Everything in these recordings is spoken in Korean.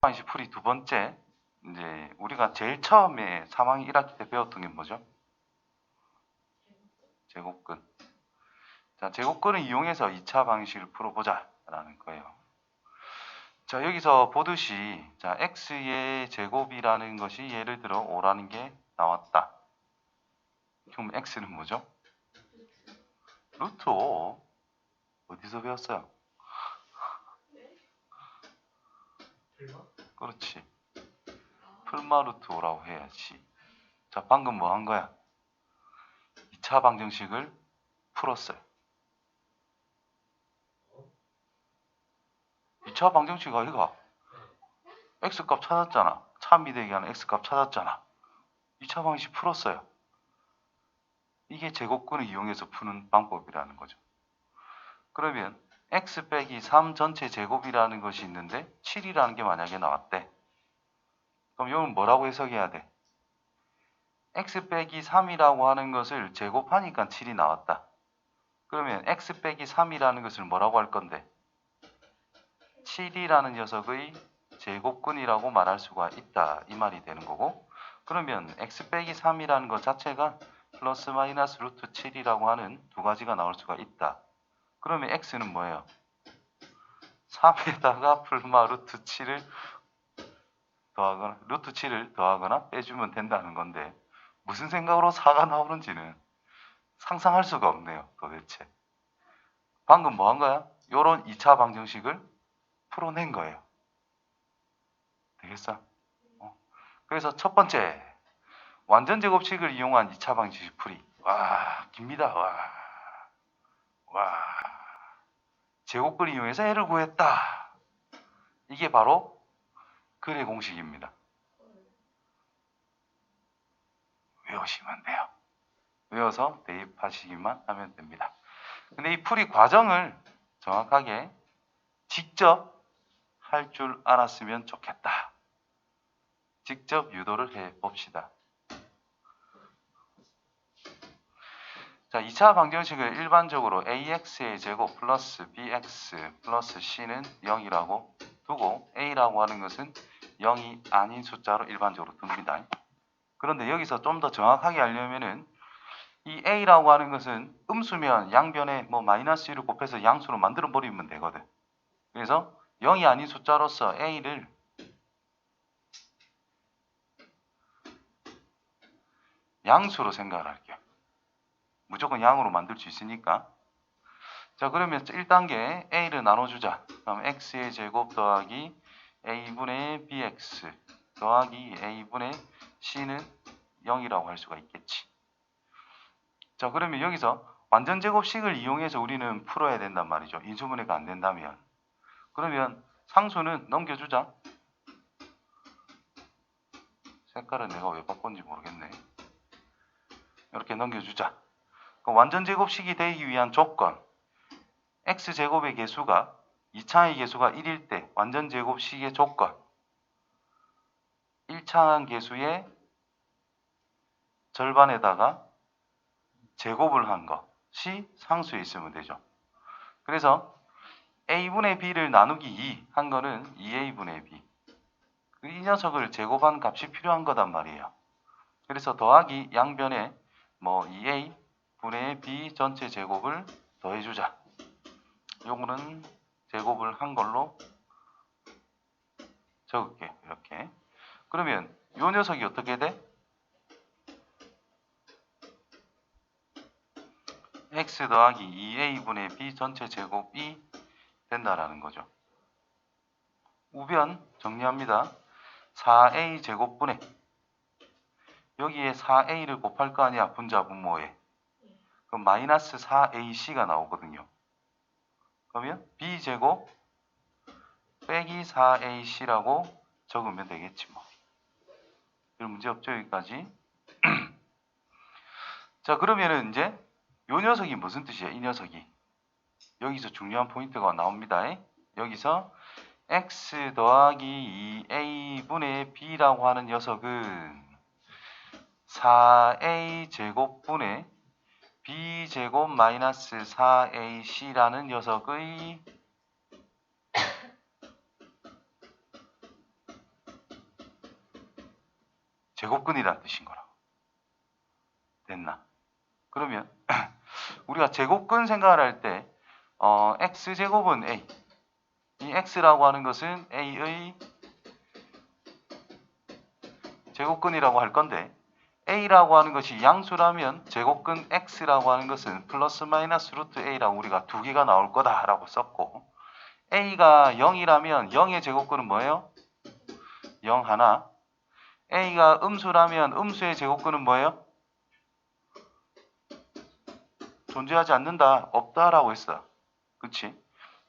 방식 풀이 두 번째 이제 우리가 제일 처음에 3학년 1학기 때 배웠던 게 뭐죠? 제곱근. 자, 제곱근을 이용해서 2차 방식을 풀어보자 라는 거예요. 자, 여기서 보듯이 자, x의 제곱이라는 것이 예를 들어 5라는 게 나왔다. 그럼 x는 뭐죠? 루트 5. 어디서 배웠어요? 그렇지. 풀마 루트 5라고 해야지. 자, 방금 뭐 한 거야? 2차 방정식을 풀었어요. 2차 방정식 아이가 x값 찾았잖아. 차 미대기 하는 x값 찾았잖아. 2차 방식 풀었어요. 이게 제곱근을 이용해서 푸는 방법이라는 거죠. 그러면 x 빼기 3 전체 제곱이라는 것이 있는데 7이라는 게 만약에 나왔대. 그럼 이건 뭐라고 해석해야 돼? x 빼기 3이라고 하는 것을 제곱하니까 7이 나왔다. 그러면 x 빼기 3이라는 것을 뭐라고 할 건데? 7이라는 녀석의 제곱근이라고 말할 수가 있다. 이 말이 되는 거고 그러면 x 빼기 3이라는 것 자체가 플러스 마이너스 루트 7이라고 하는 두 가지가 나올 수가 있다. 그러면 x는 뭐예요? 3에다가 풀마 루트 7을 더하거나 루트 7을 더하거나 빼주면 된다는 건데 무슨 생각으로 4가 나오는지는 상상할 수가 없네요. 도대체. 방금 뭐 한 거야? 요런 2차 방정식을 풀어낸 거예요. 되겠어? 어. 그래서 첫 번째 완전 제곱식을 이용한 2차 방정식 풀이. 와, 깁니다. 와. 와. 제곱근을 이용해서 해를 구했다. 이게 바로 근의 공식입니다. 외우시면 돼요. 외워서 대입하시기만 하면 됩니다. 근데 이 풀이 과정을 정확하게 직접 할 줄 알았으면 좋겠다. 직접 유도를 해 봅시다. 자, 2차 방정식을 일반적으로 ax의 제곱 플러스 bx 플러스 c는 0이라고 두고 a라고 하는 것은 0이 아닌 숫자로 일반적으로 둡니다. 그런데 여기서 좀 더 정확하게 하려면은 이 a라고 하는 것은 음수면 양변에 뭐 마이너스 1을 곱해서 양수로 만들어 버리면 되거든. 그래서 0이 아닌 숫자로서 a를 양수로 생각을 할게요. 무조건 양으로 만들 수 있으니까. 자, 그러면 1단계 a를 나눠주자. 그럼 x의 제곱 더하기 a분의 bx 더하기 a분의 c는 0이라고 할 수가 있겠지. 자, 그러면 여기서 완전 제곱식을 이용해서 우리는 풀어야 된단 말이죠. 인수분해가 안 된다면. 그러면 상수는 넘겨주자. 색깔은 내가 왜 바꿨는지 모르겠네. 이렇게 넘겨주자. 그 완전 제곱식이 되기 위한 조건 x 제곱의 개수가 2차의 개수가 1일 때 완전 제곱식의 조건 1차항 개수의 절반에다가 제곱을 한 것이 상수에 있으면 되죠. 그래서 a분의 b를 나누기 2 한 거는 2a분의 b 이 녀석을 제곱한 값이 필요한 거단 말이에요. 그래서 더하기 양변에 뭐 2a 분의 b 전체 제곱을 더해주자. 요거는 제곱을 한 걸로 적을게. 이렇게. 그러면 요 녀석이 어떻게 돼? x 더하기 2a분의 b 전체 제곱이 된다라는 거죠. 우변 정리합니다. 4a 제곱분의 여기에 4a를 곱할 거 아니야 분자 분모에 그럼 마이너스 4ac가 나오거든요. 그러면 b제곱 빼기 4ac라고 적으면 되겠지 뭐. 별 문제 없죠 여기까지. 자 그러면은 이제 요 녀석이 무슨 뜻이야 이 녀석이 여기서 중요한 포인트가 나옵니다. 여기서 x 더하기 2a분의 b라고 하는 녀석은 4a 제곱분의 b제곱 마이너스 4ac라는 녀석의 제곱근이라는 뜻인 거라고. 됐나? 그러면 우리가 제곱근 생각을 할때 어, x제곱은 a 이 x라고 하는 것은 a의 제곱근이라고 할 건데 a라고 하는 것이 양수라면 제곱근 x라고 하는 것은 플러스 마이너스 루트 a라고 우리가 두 개가 나올 거다라고 썼고 a가 0이라면 0의 제곱근은 뭐예요? 0 하나 a가 음수라면 음수의 제곱근은 뭐예요? 존재하지 않는다, 없다라고 했어. 그치?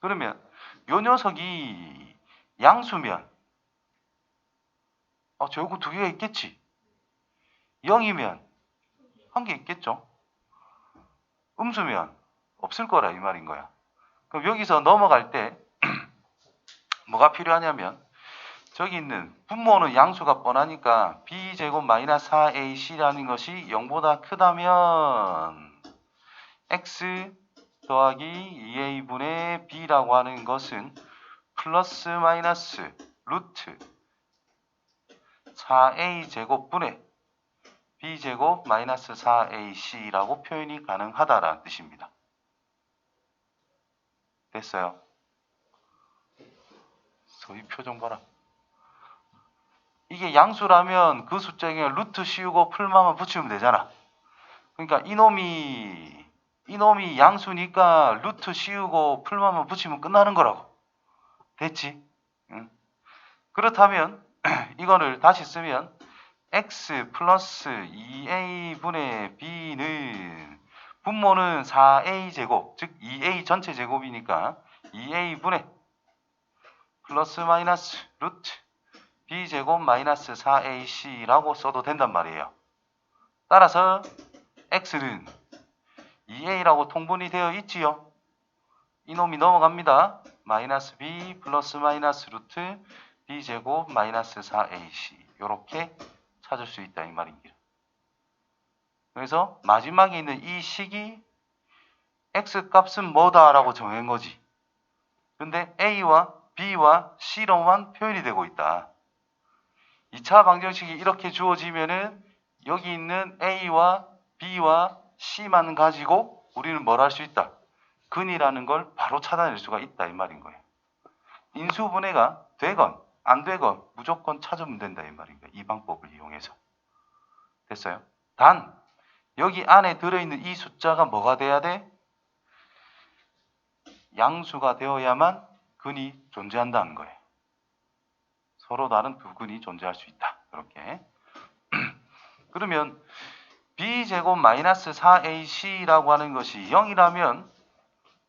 그러면 요 녀석이 양수면 어, 제곱근 두 개가 있겠지? 0이면 한 개 있겠죠? 음수면 없을 거라 이 말인 거야. 그럼 여기서 넘어갈 때 뭐가 필요하냐면 저기 있는 분모는 양수가 뻔하니까 b제곱 마이너스 4ac라는 것이 0보다 크다면 x 더하기 2a분의 b라고 하는 것은 플러스 마이너스 루트 4a 제곱분의 b제곱 마이너스 4ac라고 표현이 가능하다라는 뜻입니다. 됐어요? 소위 표정 봐라. 이게 양수라면 그 숫자에 루트 씌우고 풀마만 붙이면 되잖아. 그러니까 이놈이 이놈이 양수니까 루트 씌우고 풀마만 붙이면 끝나는 거라고. 됐지? 응? 그렇다면 이거를 다시 쓰면 x 플러스 2a분의 b는 분모는 4a 제곱, 즉 2a 전체 제곱이니까 2a분의 플러스 마이너스 루트 b제곱 마이너스 4ac라고 써도 된단 말이에요. 따라서 x는 2a라고 통분이 되어 있지요. 이놈이 넘어갑니다. 마이너스 b 플러스 마이너스 루트 b제곱 마이너스 4ac 이렇게 찾을 수 있다 이 말입니다. 그래서 마지막에 있는 이 식이 x 값은 뭐다라고 정한 거지. 근데 a와 b와 c로만 표현이 되고 있다. 2차 방정식이 이렇게 주어지면은 여기 있는 a와 b와 c만 가지고 우리는 뭘 할 수 있다. 근이라는 걸 바로 찾아낼 수가 있다 이 말인 거예요. 인수분해가 되건 안 되건 무조건 찾으면 된다 이 거예요. 이 방법을 이용해서. 됐어요? 단 여기 안에 들어있는 이 숫자가 뭐가 돼야 돼? 양수가 되어야만 근이 존재한다는 거예요. 서로 다른 두 근이 존재할 수 있다. 이렇게. 그러면 b제곱 마이너스 4ac라고 하는 것이 0이라면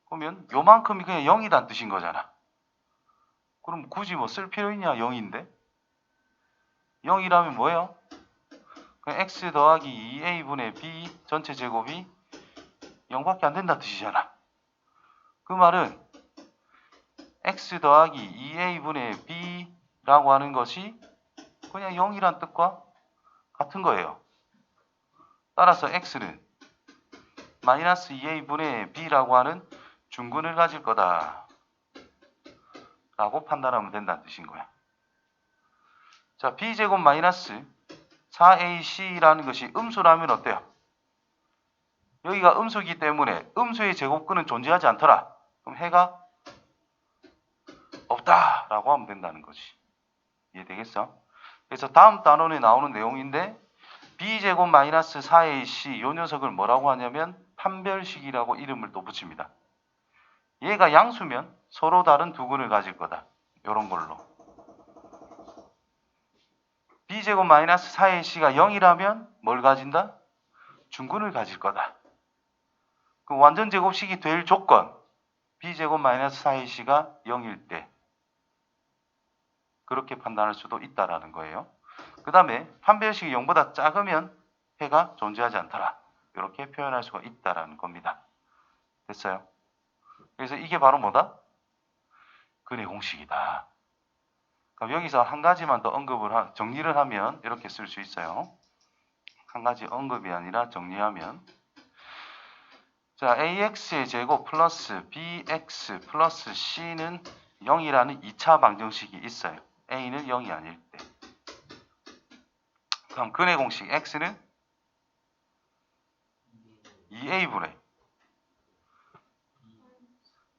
그러면 요만큼이 그냥 0이란 뜻인 거잖아. 그럼 굳이 뭐 쓸 필요 있냐? 0인데. 0이라면 뭐예요? 그냥 x 더하기 2a분의 b 전체 제곱이 0밖에 안 된다는 뜻이잖아. 그 말은 x 더하기 2a분의 b라고 하는 것이 그냥 0이란 뜻과 같은 거예요. 따라서 x는 마이너스 2a분의 b라고 하는 중근을 가질 거다. 라고 판단하면 된다는 뜻인 거야. 자, b제곱 마이너스 4ac라는 것이 음수라면 어때요? 여기가 음수이기 때문에 음수의 제곱근은 존재하지 않더라. 그럼 해가 없다 라고 하면 된다는 거지. 이해되겠어? 그래서 다음 단원에 나오는 내용인데 b제곱 마이너스 4ac 요 녀석을 뭐라고 하냐면 판별식이라고 이름을 또 붙입니다. 얘가 양수면 서로 다른 두 근을 가질 거다. 요런 걸로. b제곱 마이너스 4ac가 0이라면 뭘 가진다? 중근을 가질 거다. 그 완전 제곱식이 될 조건 b제곱 마이너스 4ac가 0일 때 그렇게 판단할 수도 있다라는 거예요. 그 다음에 판별식이 0보다 작으면 해가 존재하지 않더라. 이렇게 표현할 수가 있다라는 겁니다. 됐어요? 그래서 이게 바로 뭐다? 근의 공식이다. 그럼 여기서 한 가지만 더 언급을 하, 정리를 하면 이렇게 쓸 수 있어요. 한 가지 언급이 아니라 정리하면 자 ax의 제곱 플러스 bx 플러스 c는 0이라는 2차 방정식이 있어요. a는 0이 아닐 때. 그럼 근의 공식 x는 2a분의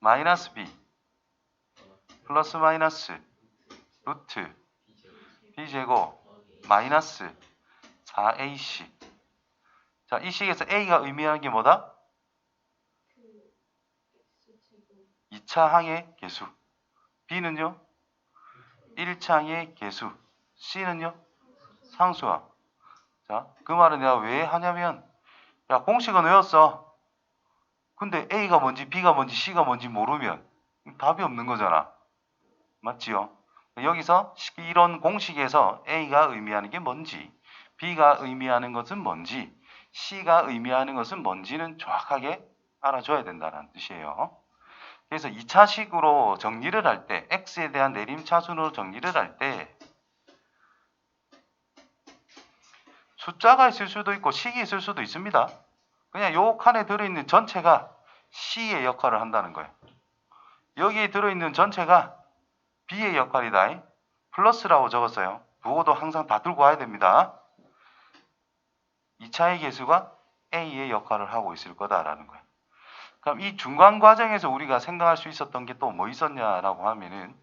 마이너스 b 플러스 마이너스 루트 b제곱 마이너스 4ac 자, 이 식에서 a가 의미하는 게 뭐다? 2차 항의 개수 b는요? 1차 항의 개수 c는요? 상수항 자, 그 말은 내가 왜 하냐면 야, 공식은 외웠어. 근데 A가 뭔지 B가 뭔지 C가 뭔지 모르면 답이 없는 거잖아. 맞지요? 여기서 이런 공식에서 A가 의미하는 게 뭔지, B가 의미하는 것은 뭔지, C가 의미하는 것은 뭔지는 정확하게 알아줘야 된다는 뜻이에요. 그래서 2차식으로 정리를 할 때, X에 대한 내림차순으로 정리를 할 때, 숫자가 있을 수도 있고 식이 있을 수도 있습니다. 그냥 요 칸에 들어있는 전체가 C의 역할을 한다는 거예요. 여기에 들어있는 전체가 B의 역할이다. 플러스라고 적었어요. 부호도 항상 다 들고 와야 됩니다. 2차의 개수가 A의 역할을 하고 있을 거다라는 거예요. 그럼 이 중간 과정에서 우리가 생각할 수 있었던 게 또 뭐 있었냐라고 하면은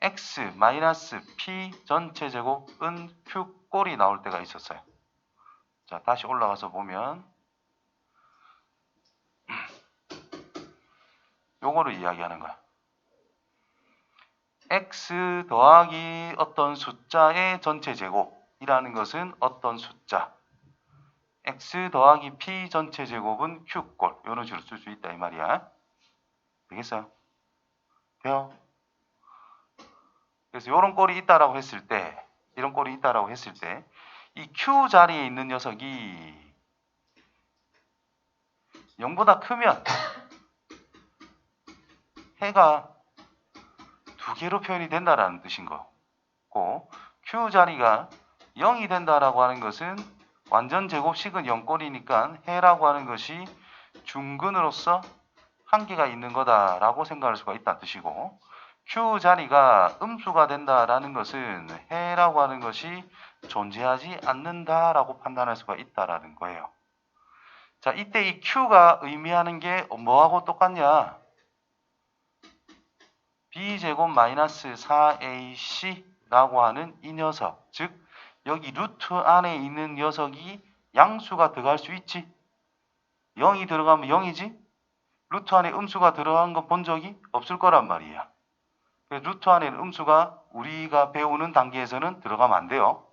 X 마이너스 P 전체 제곱은 Q 꼴이 나올 때가 있었어요. 자, 다시 올라가서 보면 요거를 이야기하는 거야. X 더하기 어떤 숫자의 전체 제곱이라는 것은 어떤 숫자. x 더하기 p 전체 제곱은 q꼴. 이런 식으로 쓸 수 있다 이 말이야. 되겠어요? 돼요? 그래서 이런 꼴이 있다라고 했을 때, 이런 꼴이 있다라고 했을 때, 이 q 자리에 있는 녀석이 0보다 크면 해가 두 개로 표현이 된다라는 뜻인 거고 q 자리가 0이 된다라고 하는 것은 완전 제곱식은 0꼴이니까 해라고 하는 것이 중근으로서 한계가 있는 거다라고 생각할 수가 있다는 뜻이고 q 자리가 음수가 된다라는 것은 해라고 하는 것이 존재하지 않는다라고 판단할 수가 있다라는 거예요. 자, 이때 이 q가 의미하는 게 뭐하고 똑같냐? B제곱 마이너스 4ac라고 하는 이 녀석, 즉 여기 루트 안에 있는 녀석이 양수가 들어갈 수 있지. 0이 들어가면 0이지. 루트 안에 음수가 들어간 거본 적이 없을 거란 말이야. 루트 안에 음수가 우리가 배우는 단계에서는 들어가면 안 돼요.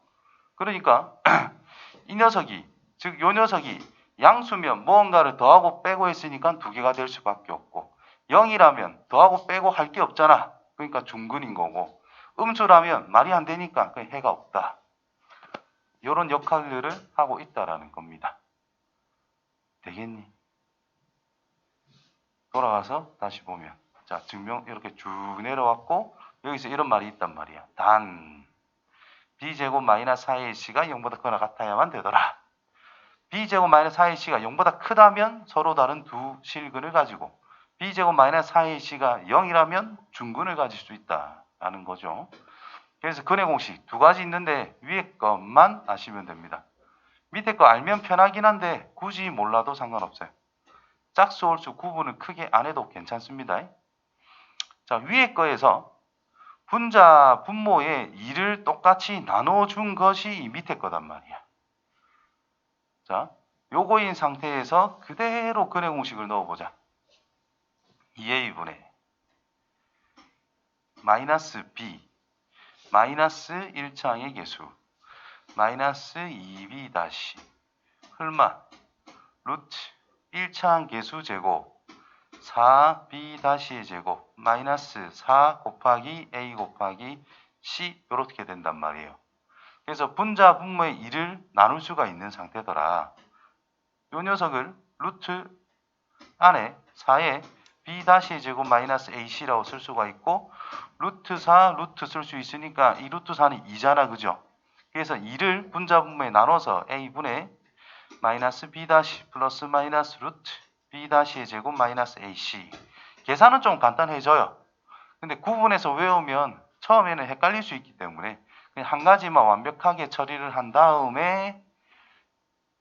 그러니까 이 녀석이 즉 요 녀석이 양수면 무언가를 더하고 빼고 했으니까 두 개가 될 수밖에 없고 0이라면 더하고 빼고 할 게 없잖아. 그러니까 중근인 거고 음수라면 말이 안 되니까 그 해가 없다. 이런 역할들을 하고 있다라는 겁니다. 되겠니? 돌아가서 다시 보면 자 증명 이렇게 쭉 내려왔고 여기서 이런 말이 있단 말이야. 단 b제곱 마이너스 4ac가 0보다 크거나 같아야만 되더라. b제곱 마이너스 4ac가 0보다 크다면 서로 다른 두 실근을 가지고 b제곱 마이너스 4ac가 0이라면 중근을 가질 수 있다라는 거죠. 그래서 근의 공식 두 가지 있는데 위에 것만 아시면 됩니다. 밑에 거 알면 편하긴 한데 굳이 몰라도 상관없어요. 짝수 홀수 구분을 크게 안 해도 괜찮습니다. 자 위에 거에서 분자 분모의 2를 똑같이 나눠준 것이 이 밑에 거단 말이야. 자 요거인 상태에서 그대로 근의 공식을 넣어보자. 2a분의 마이너스 b 마이너스 1창의 개수 마이너스 2b 다시 헐마 루트 1창 개수 제곱 4b 다시의 제곱 마이너스 4 곱하기 a 곱하기 c 이렇게 된단 말이에요. 그래서 분자 분모의 2를 나눌 수가 있는 상태더라. 요 녀석을 루트 안에 4에 b 다시 제곱 마이너스 ac라고 쓸 수가 있고 루트 4 루트 쓸 수 있으니까 이 루트 4는 2잖아 그죠? 그래서 2를 분자 분모에 나눠서 a분의 마이너스 b 플러스 마이너스 루트 b 다시의 제곱 마이너스 ac 계산은 좀 간단해져요. 근데 구분해서 외우면 처음에는 헷갈릴 수 있기 때문에 그냥 한 가지만 완벽하게 처리를 한 다음에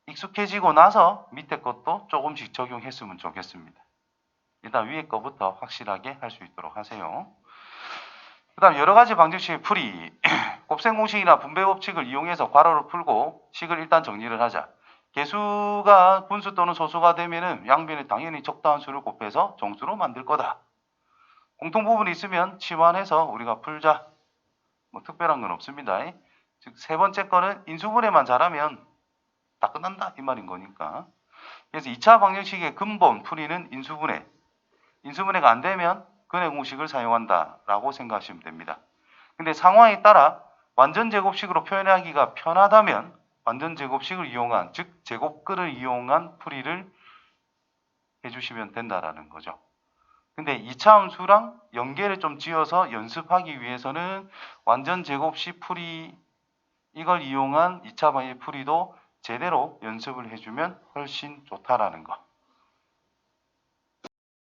익숙해지고 나서 밑에 것도 조금씩 적용했으면 좋겠습니다. 일단 위에 거부터 확실하게 할 수 있도록 하세요. 그 다음 여러 가지 방정식의 풀이 곱셈 공식이나 분배 법칙을 이용해서 괄호를 풀고 식을 일단 정리를 하자. 개수가 분수 또는 소수가 되면은 양변에 당연히 적당한 수를 곱해서 정수로 만들 거다. 공통 부분이 있으면 치환해서 우리가 풀자. 뭐 특별한 건 없습니다. 즉 세 번째 거는 인수분해만 잘하면 다 끝난다 이 말인 거니까. 그래서 2차 방정식의 근본 풀이는 인수분해. 인수분해가 안 되면 근해 공식을 사용한다라고 생각하시면 됩니다. 근데 상황에 따라 완전 제곱식으로 표현하기가 편하다면 완전 제곱식을 이용한 즉 제곱근을 이용한 풀이를 해주시면 된다라는 거죠. 근데 2차 함수랑 연계를 좀 지어서 연습하기 위해서는 완전 제곱식 풀이 이걸 이용한 2차 방의 풀이도 제대로 연습을 해주면 훨씬 좋다라는 거.